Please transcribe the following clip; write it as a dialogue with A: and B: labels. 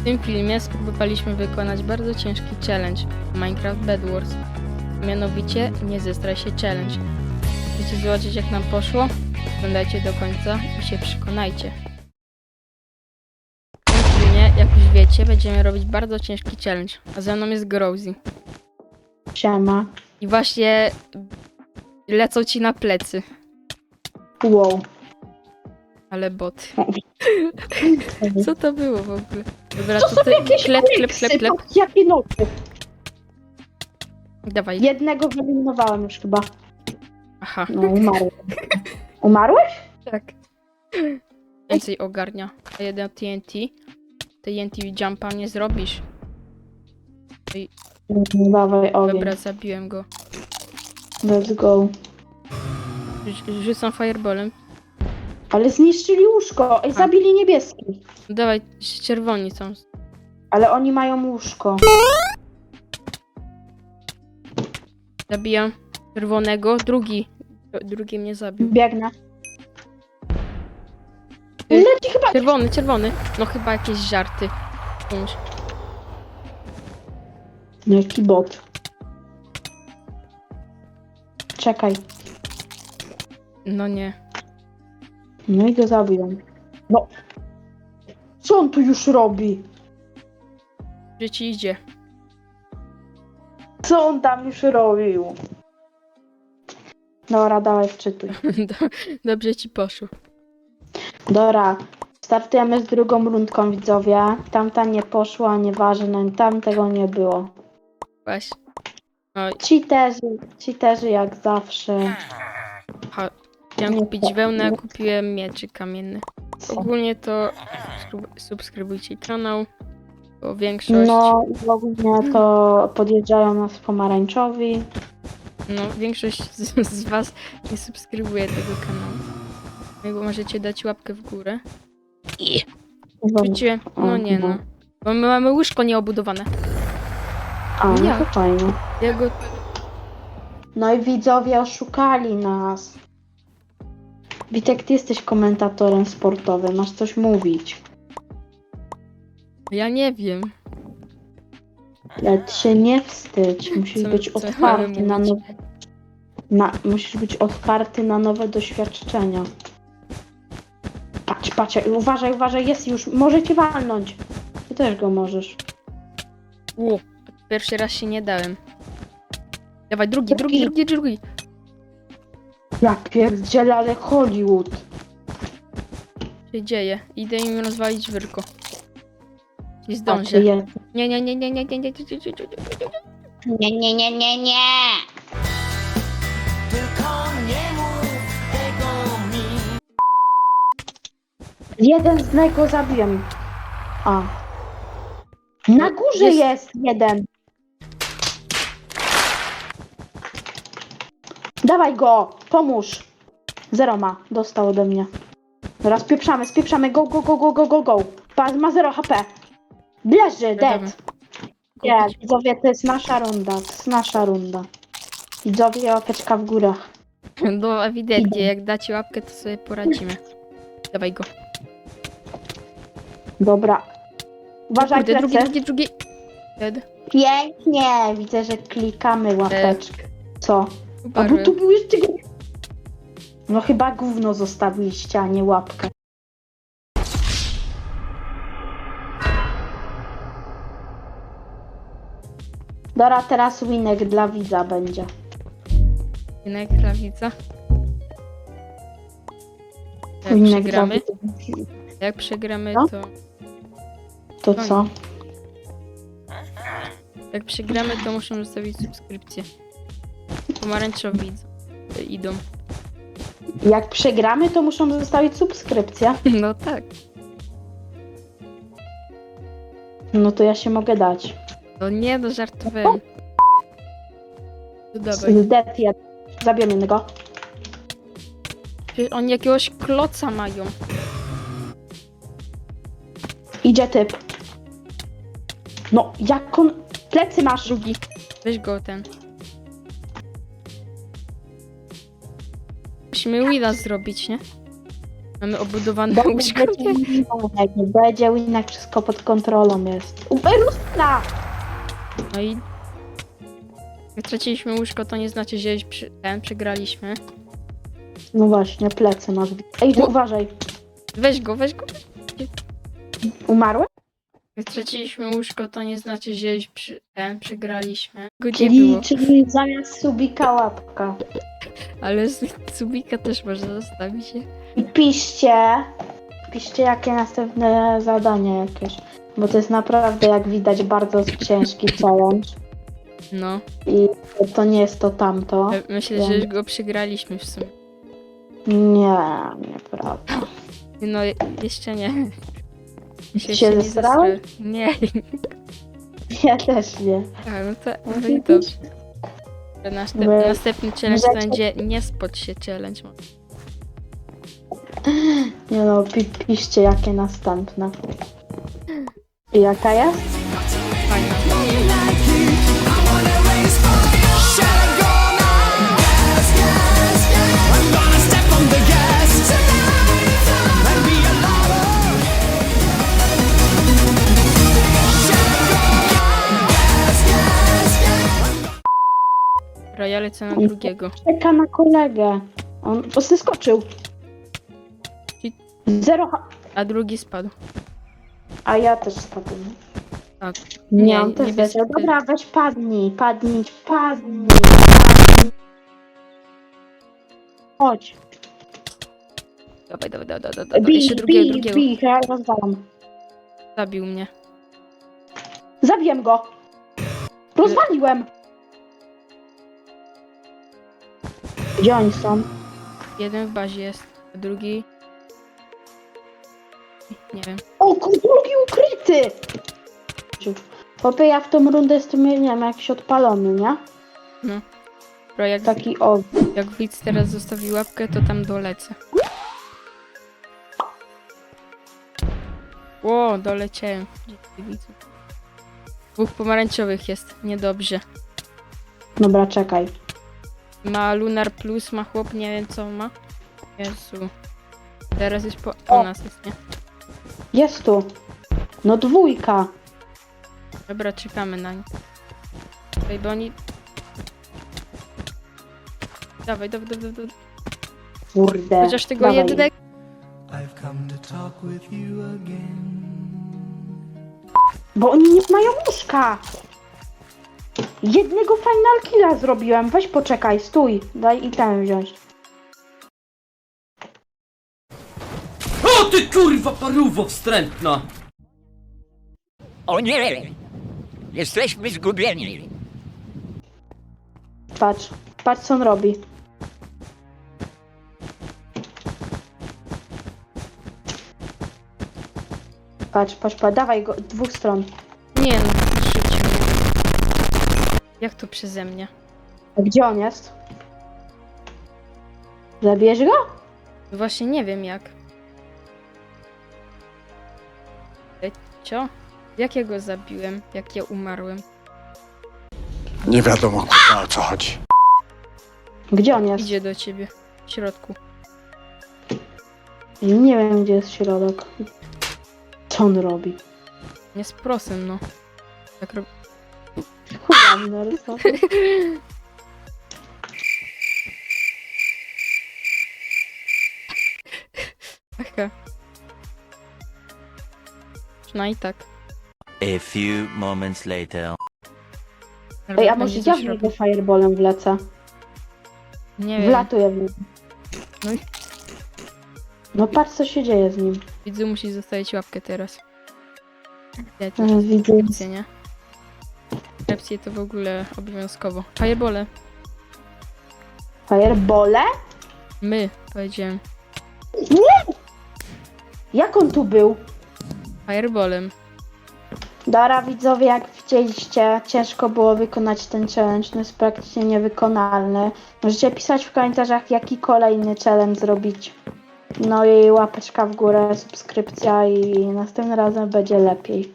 A: W tym filmie spróbowaliśmy wykonać bardzo ciężki challenge Minecraft Bed Wars. Mianowicie nie zestraj się challenge. Chcecie zobaczyć jak nam poszło? Oglądajcie do końca i się przekonajcie. W tym filmie, jak już wiecie, będziemy robić bardzo ciężki challenge, a ze mną jest Growzy.
B: Siema.
A: I właśnie lecą ci na plecy,
B: Wow.
A: ale bot. Co to było w ogóle? Dobra,
B: To są
A: tutaj
B: jakieś
A: klep, klep, klep, klep.
B: Jakie nocy.
A: Dawaj.
B: Jednego wyeliminowałem już chyba.
A: Aha,
B: No, umarłem. Umarłeś?
A: tak. Więcej ogarnia. A jeden TNT. TNT jumpa nie zrobisz.
B: Dawaj ogień.
A: Dobra, zabiłem go.
B: Let's go.
A: Rzu- Rzucam fireballem.
B: Ale zniszczyli łóżko. Ej, zabili niebieski.
A: Dawaj, czerwoni są.
B: Ale oni mają łóżko.
A: Zabijam czerwonego. Drugi. Drugi mnie zabił.
B: Biegnę.
A: Ty-
B: Leci chyba.
A: Czerwony, czerwony. No chyba jakieś żarty. Czymś.
B: Jaki bot. Czekaj.
A: No nie.
B: No i go zabiłem. No. Co on tu już robi?
A: Że ci idzie.
B: Co on tam już robił? Dobra, dawaj wczytuj.
A: Do- Dobrze ci poszło.
B: Dobra, startujemy z drugą rundką widzowie. Tamta nie poszła, nieważne, tam tego nie było.
A: Właśnie. No,
B: Cheaterzy, cheaterzy jak zawsze.
A: Chciałem kupić wełnę, a kupiłem mieczyk kamienny. Ogólnie to subskryb- subskrybujcie kanał, bo większość, no.
B: No ogólnie to podjeżdżają nas pomarańczowi.
A: większość z, z was nie subskrybuje tego kanału. No i bo możecie dać łapkę w górę. I. No nie no. Bo my mamy łóżko nieobudowane.
B: A, no
A: Jak?
B: to fajnie.
A: Ja go...
B: No i widzowie oszukali nas. Witek, ty jesteś komentatorem sportowym, masz coś mówić.
A: Ja nie wiem.
B: Ty się nie wstydź, musisz
A: Co-
B: być
A: co
B: otwarty na
A: mówić?
B: nowe... Na, musisz być otwarty na nowe doświadczenia. Patrz, patrz, uważaj, uważaj, jest już, może cię walnąć. Ty też go możesz.
A: U, pierwszy raz się nie dałem. Dawaj, drugi, drugi, drugi, drugi.
B: Ja pierdzielę, ale Hollywood.
A: Co się dzieje? Idę im rozwalić wyrko. Nie zdążę.
B: jest.
A: Nie, nie, nie, nie, nie, nie, nie, nie, nie, nie, nie.
B: Nie, nie, nie, nie, nie.
C: Tylko nie mi.
B: Jeden z niego zabiłem. A. Na górze
A: Jest-
B: jest, jeden. Dawaj go, pomóż. Zero ma, dostał ode mnie. Dobra, spieprzamy, spieprzamy, go, go, go, go, go, go, go. Ma zero HP. Leży, dead. Nie, widzowie, to jest nasza runda, to jest nasza runda. Widzowie, łapeczka w górę.
A: No ewidentnie, jak dacie łapkę, to sobie poradzimy. Dawaj go.
B: Dobra. Uważaj,
A: Kurde, drugi, drugi, drugi. Dead.
B: Pięknie, widzę, że klikamy łapeczkę. Co? A bo
A: Umarłem.
B: tu był jeszcze... No chyba gówno zostawiliście, a nie łapkę. Dobra, teraz winek dla widza będzie.
A: Jednak klawica. Jak
B: Winek dla
A: przegramy,
B: widza.
A: jak przegramy,
B: No.
A: to...
B: To co?
A: Jak przegramy, to muszę zostawić subskrypcję. Pomarańczowi idą- idą.
B: Jak przegramy, to muszą zostawić subskrypcję.
A: No tak.
B: No to ja się mogę dać.
A: No nie, no żartowałem. No dawaj.
B: Z death jeden. Zabiłem jednego.
A: Przecież Oni jakiegoś kloca mają.
B: Idzie typ. No, jak on... Plecy masz.
A: Drugi. Weź go ten. Musimy Willa zrobić, nie? Mamy obudowane łóżko.
B: nie będzie winek, wszystko pod kontrolą jest. Uberusna!
A: No i jak straciliśmy łóżko, to nie znaczy, że przy, ten przegraliśmy.
B: No właśnie, plecy masz. Ej, ty uważaj.
A: Weź go, weź go.
B: Umarły?
A: Jak straciliśmy łóżko, to nie znaczy, że już przy, ten przegraliśmy. Go nie
B: Czyli,
A: było.
B: czyli zamiast subika łapka.
A: Ale z Subika też można zostawić. się.
B: I piszcie, piszcie jakie następne zadanie jakieś. Bo to jest naprawdę, jak widać, bardzo ciężki challenge.
A: No,
B: I to nie jest to tamto.
A: e, myślę, że już go przegraliśmy w sumie.
B: Nie, nieprawda.
A: No, je- jeszcze nie. Jeszcze
B: Się
A: nie
B: zesrałeś?
A: zesra- Nie.
B: Ja też nie.
A: A, no to, no i dobrze. Następ,
B: Bo-
A: następny challenge będzie nie spod się challenge.
B: Nie no, pi piszcie jakie następne. I jaka jest?
A: Fajna. Ja lecę na drugiego.
B: Czeka na kolegę. On zeskoczył.
A: I-
B: Zero. ha-
A: A drugi spadł.
B: A ja też spadłem.
A: Tak.
B: Nie,
A: Nie,
B: on też
A: niebieski
B: leciał.
A: też.
B: Dobra, weź padnij, padnij, padnij. padnij. Chodź.
A: Dawaj, dawaj, dawaj, dawaj, dawaj.
B: Bij,
A: Jeszcze drugiego,
B: bij,
A: drugiego.
B: bij, ja rozwalam.
A: Zabił mnie.
B: Zabiłem go. Rozwaliłem. Gdzie oni są?
A: Jeden w bazie jest, a drugi... Nie wiem.
B: O, ku- drugi ukryty! Popie, ja w tą rundę jestem, nie wiem, jakiś odpalony, nie?
A: Bro, jak,
B: Taki o.
A: jak widz teraz zostawi łapkę, to tam dolecę. Ło, doleciałem. Dzięki widzu. Dwóch pomarańczowych jest, niedobrze.
B: Dobra, czekaj.
A: Ma Lunar Plus, ma chłop, nie wiem co ma. Jezu. Teraz już po,
B: O.
A: po nas jest, nie?
B: Jest tu. No dwójka.
A: Dobra, czekamy na nich. Czekaj, bo oni... Dawaj, dawaj, dawaj, dawaj.
B: Kurde.
A: Chociaż tego
B: Dawaj.
A: jednego...
C: I've come to talk with you again.
B: Bo oni nie mają łóżka. Jednego final killa zrobiłem. Weź poczekaj, stój. Daj i ten wziąć.
D: O ty kurwa paruwo wstrętna!
E: O nie! Jesteśmy zgubieni.
B: Patrz. Patrz co on robi. Patrz, patrz, patrz. Dawaj go. Dwóch stron.
A: Nie no. Jak to przeze mnie?
B: A gdzie on jest? Zabierz go?
A: Właśnie nie wiem jak. Ej, Co? Jak ja go zabiłem? Jak ja umarłem?
F: Nie wiadomo kurwa o co chodzi.
B: Gdzie on jest?
A: Idzie do ciebie. W środku.
B: Nie wiem, gdzie jest środek. Co on robi?
A: Nie z prosem, no. Tak rob...
B: Chuja mi narysował.
A: Aha. No i tak.
G: A few moments later.
B: Ej, a może ja w niego fireballem wlecę?
A: Nie wiem.
B: Wlatuję w niego.
A: No i
B: No patrz, co się dzieje z nim.
A: widzu musi zostawić łapkę teraz. Ja też
B: Widzę.
A: subskrypcję, nie? Subskrypcję to w ogóle obowiązkowo. Firebole.
B: Firebole?
A: My, powiedziałem.
B: Jak on tu był?
A: Fireballem.
B: Dara, widzowie, jak widzieliście, ciężko było wykonać ten challenge, no jest praktycznie niewykonalny. Możecie pisać w komentarzach, jaki kolejny challenge zrobić. No i łapeczka w górę, subskrypcja i następnym razem będzie lepiej.